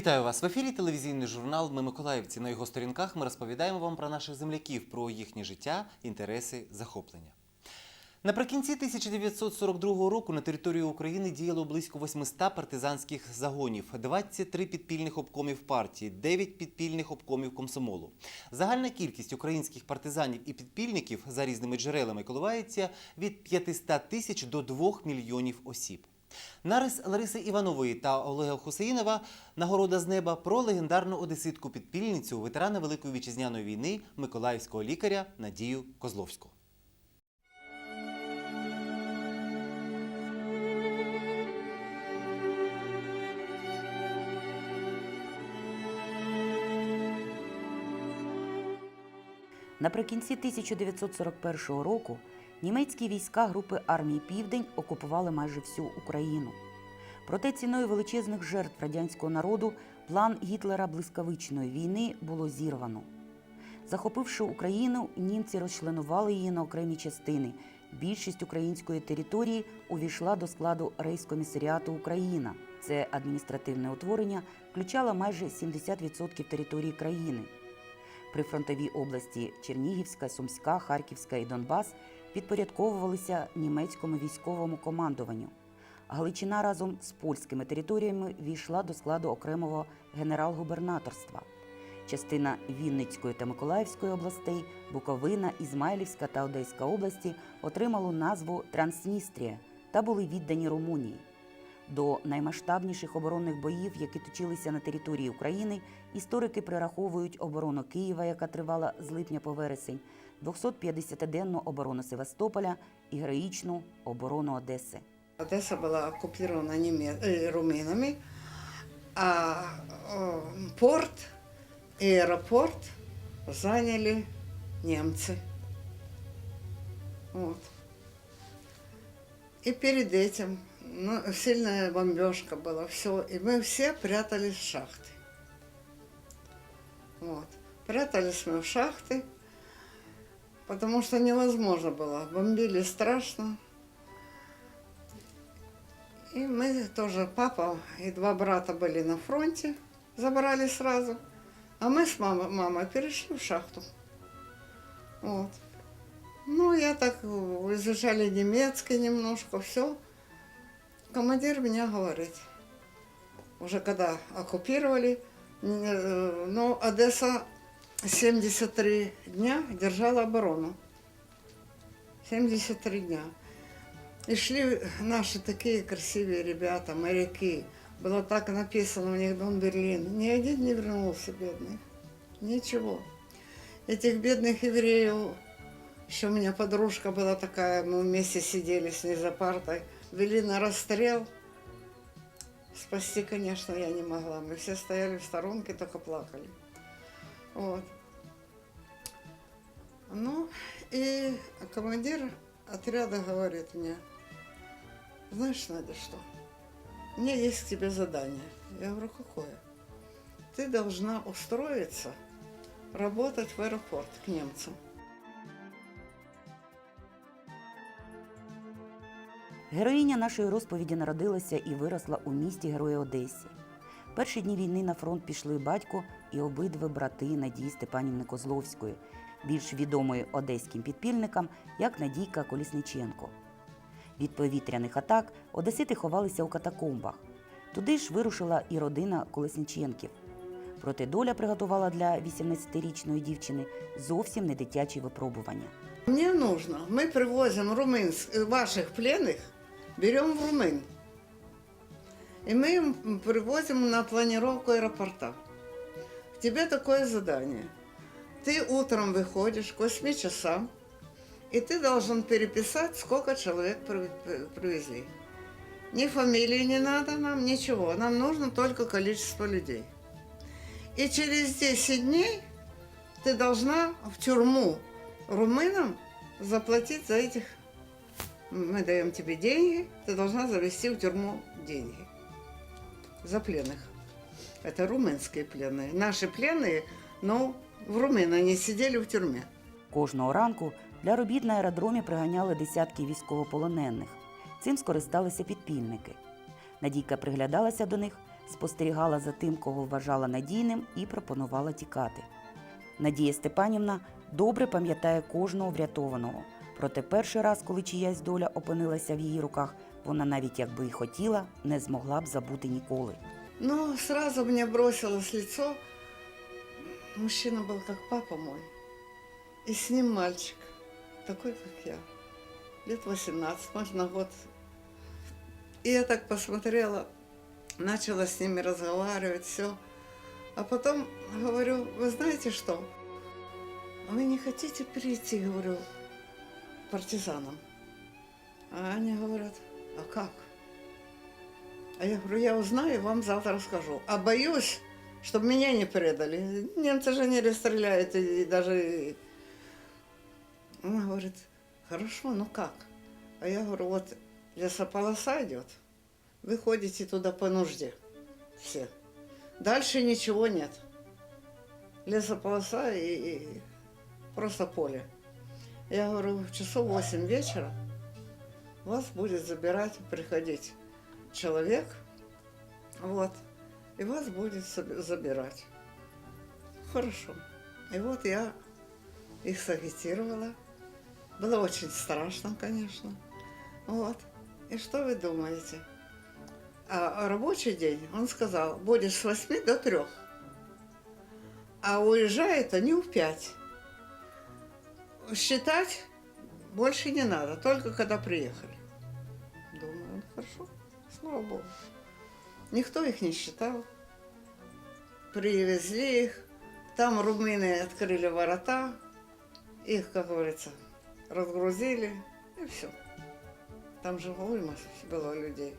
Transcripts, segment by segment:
Вітаю вас в ефірі. Телевізійний журнал Ми Миколаївці. На його сторінках ми розповідаємо вам про наших земляків, про їхнє життя, інтереси, захоплення. Наприкінці 1942 року на території України діяло близько 800 партизанських загонів, 23 підпільних обкомів партії, 9 підпільних обкомів комсомолу. Загальна кількість українських партизанів і підпільників за різними джерелами коливається від 500 тисяч до 2 мільйонів осіб. Нарис Лариси Іванової та Олега Хусеїнова нагорода з неба про легендарну одеситку підпільницю ветерана Великої вітчизняної війни миколаївського лікаря Надію Козловську. Наприкінці 1941 року німецькі війська групи армії Південь окупували майже всю Україну. Проте ціною величезних жертв радянського народу план Гітлера блискавичної війни було зірвано. Захопивши Україну, німці розчленували її на окремі частини. Більшість української території увійшла до складу Рейскомісаріату Україна. Це адміністративне утворення включало майже 70% території країни. Прифронтові області Чернігівська, Сумська, Харківська і Донбас підпорядковувалися німецькому військовому командуванню. Галичина разом з польськими територіями війшла до складу окремого генерал-губернаторства. Частина Вінницької та Миколаївської областей, Буковина, Ізмайлівська та Одеська області отримали назву Трансністрія та були віддані Румунії. До наймасштабніших оборонних боїв, які точилися на території України, історики прираховують оборону Києва, яка тривала з липня по вересень, 250-денну оборону Севастополя і героїчну оборону Одеси. Одесса была оккупирована неме- э, румынами, а э, порт и аэропорт заняли немцы. Вот. И перед этим ну, сильная бомбежка была, все, и мы все прятались в шахты. Вот. Прятались мы в шахты, Потому что невозможно было. Бомбили страшно. И мы тоже, папа и два брата были на фронте, забрали сразу. А мы с мамой, мамой перешли в шахту. Вот. Ну, я так э, изучали немецкий немножко, все. Командир меня говорит, уже когда оккупировали, э, ну, Одесса 73 дня держала оборону. 73 дня. И шли наши такие красивые ребята, моряки. Было так написано у них Дон Берлин. Ни один не вернулся, бедный. Ничего. Этих бедных евреев, еще у меня подружка была такая, мы вместе сидели с ней за партой, вели на расстрел. Спасти, конечно, я не могла. Мы все стояли в сторонке, только плакали. Вот. Ну, и командир отряда говорит мне, знаешь, Надя, что? У меня есть к тебе задание. Я говорю, какое? Ты должна устроиться работать в аэропорт к немцам. Героїня нашої розповіді народилася і виросла у місті Герої Одесі Перші дні війни на фронт пішли батько і обидва брати Надії Степанівни Козловської, більш відомої одеським підпільникам як Надійка Колісниченко. Від повітряних атак одесити ховалися у катакомбах. Туди ж вирушила і родина Колесниченків. Проте доля приготувала для 18-річної дівчини зовсім не дитячі випробування. Мне нужно, мы привозим румынс, э, ваших пленных, берем в румын. И мы им привозим на планировку аэропорта. У тебя такое задание. Ты утром выходишь к 8 часам, и ты должен переписать, сколько человек при- при- привезли. Ни фамилии не надо нам, ничего. Нам нужно только количество людей. И через 10 дней ты должна в тюрьму румынам заплатить за этих... Мы даем тебе деньги, ты должна завести в тюрьму деньги за пленных. Это румынские пленные. Наши пленные, но в Румынии они сидели в тюрьме. Кожного ранку для робіт на аеродромі приганяли десятки військовополонених. Цим скористалися підпільники. Надійка приглядалася до них, спостерігала за тим, кого вважала надійним, і пропонувала тікати. Надія Степанівна добре пам'ятає кожного врятованого. Проте перший раз, коли чиясь доля опинилася в її руках, вона навіть якби й хотіла, не змогла б забути ніколи. Но сразу мне бросилось лицо. Мужчина был как папа мой. И с ним мальчик, такой, как я. Лет 18, может, на год. И я так посмотрела, начала с ними разговаривать, все. А потом говорю, вы знаете что? Вы не хотите перейти, говорю, к партизанам? А они говорят, а как? А я говорю, я узнаю вам завтра расскажу. А боюсь, чтобы меня не предали. Немцы же не расстреляют и, и даже... Она говорит, хорошо, ну как? А я говорю, вот лесополоса идет, вы ходите туда по нужде все. Дальше ничего нет. Лесополоса и, и просто поле. Я говорю, часов 8 вечера вас будет забирать, приходить человек, вот, и вас будет забирать. Хорошо. И вот я их сагитировала. Было очень страшно, конечно. Вот. И что вы думаете? А рабочий день, он сказал, будет с 8 до 3. А уезжает они в 5. Считать больше не надо, только когда приехали. Думаю, ну хорошо, слава богу. Никто их не считал. Привезли их. Там румыны открыли ворота. Их, как говорится, разгрузили. И все. Там же уйма было людей.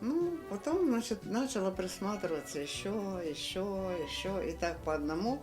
Ну, потом, значит, начала присматриваться еще, еще, еще, и так по одному.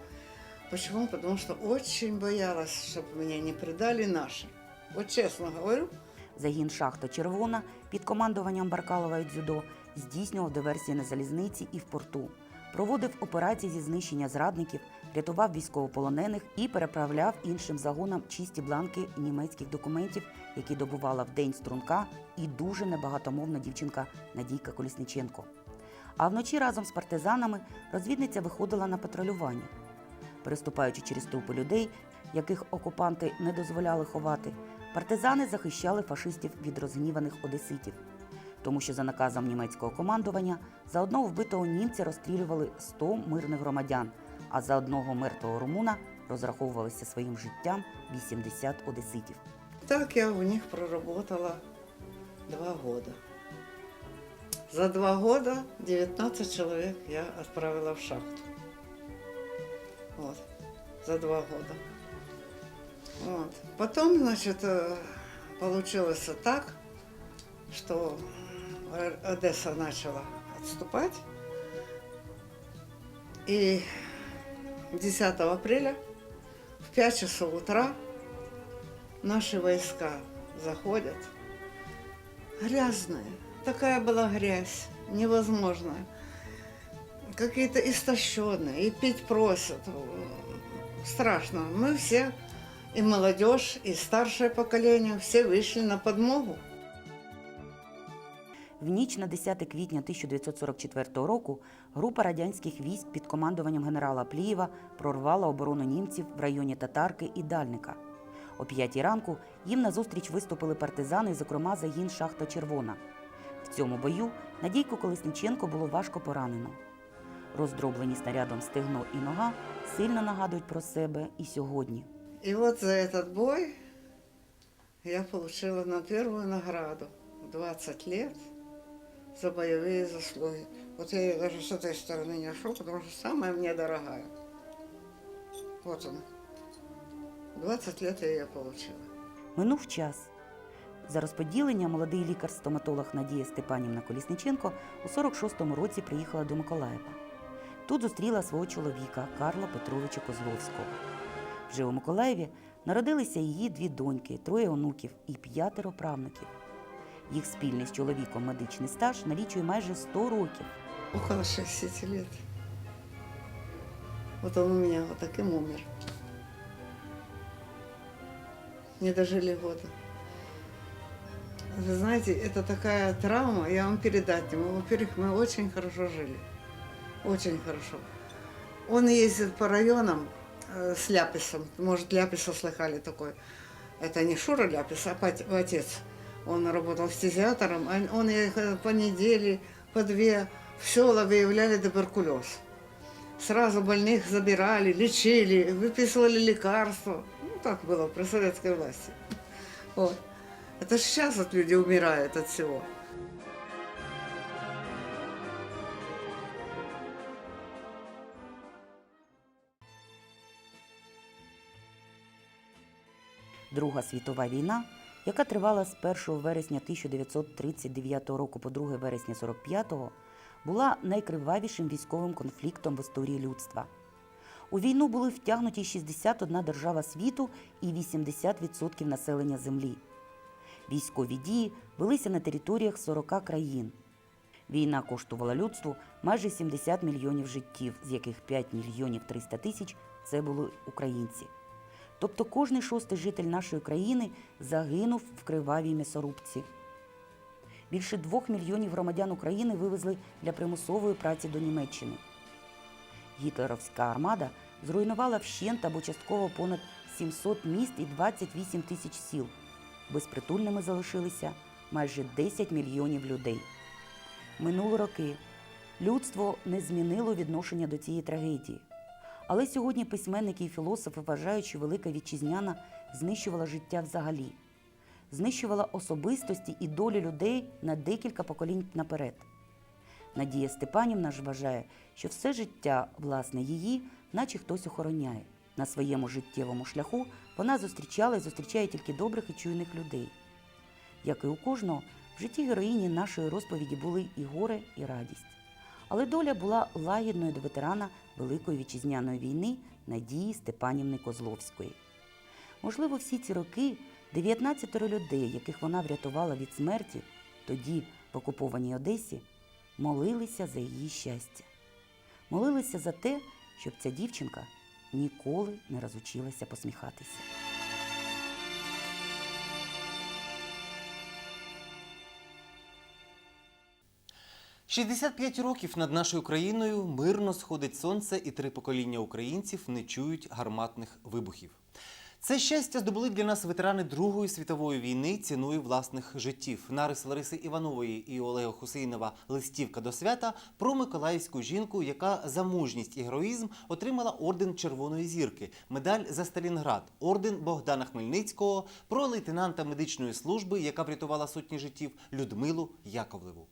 Почему? Потому что очень боялась, чтобы меня не предали наши. Вот честно говорю, Загін шахта Червона під командуванням Баркалова і Дзюдо здійснював диверсії на залізниці і в порту, проводив операції зі знищення зрадників, рятував військовополонених і переправляв іншим загонам чисті бланки німецьких документів, які добувала в день струнка і дуже небагатомовна дівчинка Надійка Колісниченко. А вночі разом з партизанами розвідниця виходила на патрулювання. Переступаючи через трупи людей, яких окупанти не дозволяли ховати, партизани захищали фашистів від розгніваних одеситів. Тому що за наказом німецького командування за одного вбитого німця розстрілювали 100 мирних громадян, а за одного мертвого румуна розраховувалися своїм життям 80 одеситів. Так я у них проработала два года. За два года 19 человек я отправила в шахту. Вот. За два года. Вот. Потом, значит, э, получилось так, что Одесса начала отступать. И 10 апреля в 5 часов утра наши войска заходят. Грязные. Такая была грязь, невозможная. Какие-то истощенные, и пить просят. Страшно. Мы все, и молодежь, и старшее поколение, все вышли на подмогу. В ніч на 10 квітня 1944 року група радянських військ під командуванням генерала Плієва прорвала оборону німців в районі Татарки і Дальника. О п'ятій ранку їм назустріч виступили партизани, зокрема загін шахта Червона. В цьому бою Надійку Колесниченко було важко поранено. Роздроблені снарядом стегно і нога сильно нагадують про себе і сьогодні. И вот за этот бой я получила на первую награду 20 лет за боевые заслуги. Вот я ее даже с этой стороны не нашел, потому что самая мне дорогая. Вот она. 20 лет я ее получила. Минув час. За розподілення молодий лікар-стоматолог Надія Степанівна Колісниченко у 46-му році приїхала до Миколаєва. Тут зустріла свого чоловіка Карла Петровича Козловського. Вже у Миколаєві народилися її дві доньки, троє онуків і п'ятеро правнуків. Їх спільний з чоловіком медичний стаж налічує майже 100 років. Около 60 лет. Вот он у меня вот таким умер. Не дожили года. Вы знаете, это такая травма, я вам передать не могу. Во-первых, мы очень хорошо жили. Очень хорошо. Он ездит по районам э, с Ляписом. Может, Ляписа слыхали такой. Это не Шура Ляпис, а пат- отец. Он работал стезиатором. Он- Он их э, по неделе, по две в села выявляли туберкулез. Сразу больных забирали, лечили, выписывали лекарства. Ну, так было при советской власти. Вот. Это ж сейчас вот люди умирают от всего. Друга світова війна, яка тривала з 1 вересня 1939 року по 2 вересня 45-го, була найкривавішим військовим конфліктом в історії людства. У війну були втягнуті 61 держава світу і 80% населення землі. Військові дії велися на територіях 40 країн. Війна коштувала людству майже 70 мільйонів життів, з яких 5 мільйонів 300 тисяч це були українці. Тобто кожний шостий житель нашої країни загинув в кривавій м'ясорубці. Більше двох мільйонів громадян України вивезли для примусової праці до Німеччини. Гітлерівська армада зруйнувала вщент або частково понад 700 міст і 28 тисяч сіл. Безпритульними залишилися майже 10 мільйонів людей. Минули роки. Людство не змінило відношення до цієї трагедії. Але сьогодні письменники і філософи вважають, що велика вітчизняна знищувала життя взагалі, знищувала особистості і долі людей на декілька поколінь наперед. Надія Степанівна ж вважає, що все життя, власне, її, наче хтось охороняє. На своєму життєвому шляху вона зустрічала і зустрічає тільки добрих і чуйних людей. Як і у кожного, в житті героїні нашої розповіді були і горе, і радість. Але доля була лагідною до ветерана Великої вітчизняної війни Надії Степанівни Козловської. Можливо, всі ці роки 19 людей, яких вона врятувала від смерті, тоді в окупованій Одесі, молилися за її щастя. Молилися за те, щоб ця дівчинка ніколи не розучилася посміхатися. – 65 років над нашою країною мирно сходить сонце, і три покоління українців не чують гарматних вибухів. Це щастя здобули для нас ветерани Другої світової війни ціною власних життів. Нарис Лариси Іванової і Олега Хусейнова листівка до свята про миколаївську жінку, яка за мужність і героїзм отримала орден Червоної зірки, медаль за Сталінград, орден Богдана Хмельницького, про лейтенанта медичної служби, яка врятувала сотні життів Людмилу Яковлеву.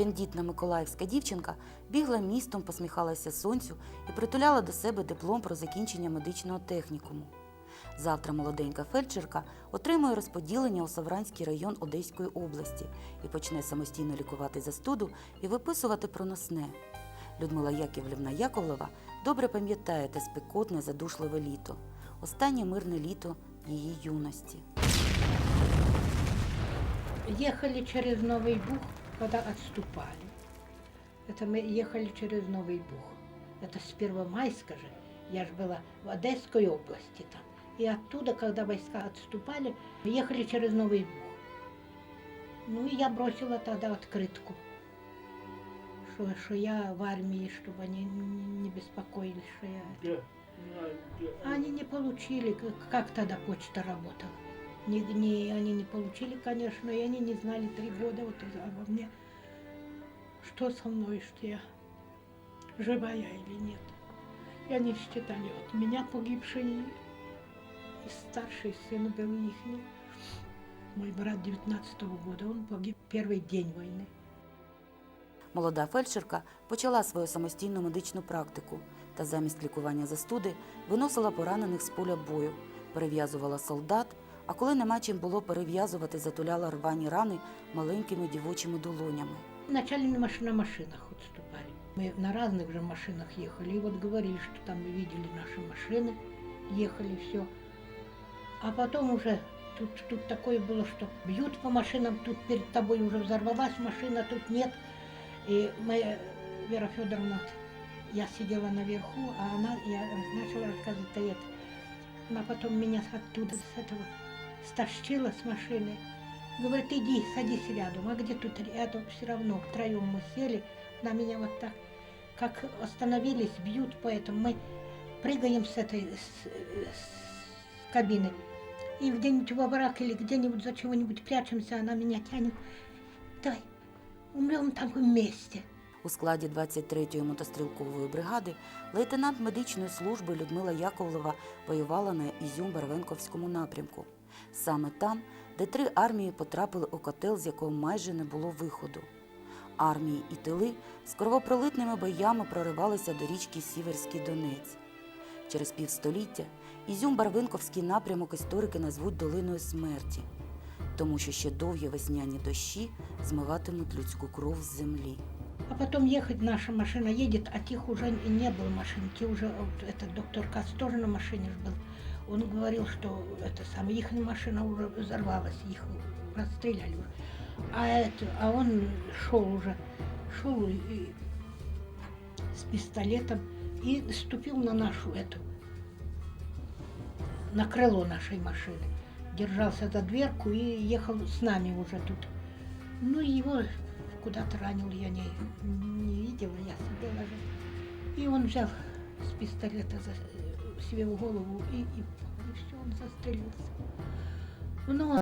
Тендітна миколаївська дівчинка бігла містом, посміхалася сонцю і притуляла до себе диплом про закінчення медичного технікуму. Завтра молоденька фельдшерка отримує розподілення у Савранський район Одеської області і почне самостійно лікувати застуду і виписувати проносне. Людмила Яківлівна Яковлева добре пам'ятає те спекотне задушливе літо, останнє мирне літо її юності. Ехали через Новый Бух, когда отступали. Это мы ехали через Новый Бух. Это с Первомайска же. Я же была в Одесской области там. И оттуда, когда войска отступали, ехали через Новый Бух. Ну и я бросила тогда открытку, что, что я в армии, чтобы они не не беспокоились, что я... Они не получили, как, как тогда почта работала. Не, не- они не получили, конечно, и они не знали три года вот это обо мне, что со мной, что я живая или нет. И они считали, вот меня погибший, и старший сын был их, мой брат 19 года, он погиб первый день войны. Молода фельдшерка почала свою самостійну медичну практику та замість лікування застуди виносила поранених з поля бою, перев'язувала солдат, а коли нема чим було перев'язувати, затуляла рвані рани маленькими дівочими долонями. Вначале на, маш- на машинах отступали. Мы на разных же машинах ехали. И вот говорили, что там мы видели наши машины, ехали, все. А потом уже тут, тут такое было, что бьют по машинам, тут перед тобой уже взорвалась машина, тут нет. И моя Вера Федоровна, я сидела наверху, а она, я начала рассказывать, «Да это, Она потом меня оттуда, с этого, стащила с машины. Говорит, иди, садись рядом. А где тут рядом? Все равно втроем мы сели. На меня вот так, как остановились, бьют, поэтому мы прыгаем с этой с, с кабины. И где-нибудь во враг или где-нибудь за чего-нибудь прячемся, она меня тянет. Давай, умрем там вместе. У складі 23-ї мотострілкової бригади лейтенант медичної служби Людмила Яковлева воювала на Ізюм-Барвенковському напрямку. Саме там, де три армії потрапили у котел, з якого майже не було виходу. Армії і тили з кровопролитними боями проривалися до річки Сіверський Донець. Через півстоліття Ізюм-Барвинковський напрямок історики назвуть долиною смерті, тому що ще довгі весняні дощі змиватимуть людську кров з землі. А потом ехать, наша машина едет, а тех уже и не было машин. Те уже, вот этот доктор Кац тоже на машине ж был. Он говорил, что это самое, их машина уже взорвалась, их расстреляли уже. А, это, а он шел уже, шел и, с пистолетом и ступил на нашу эту, на крыло нашей машины. Держался за дверку и ехал с нами уже тут. Ну, его куда-то ранил, я не, не видела, я сидела же. И он взял с пистолета за, себе в голову и, и, и все, он застрелился. Ну,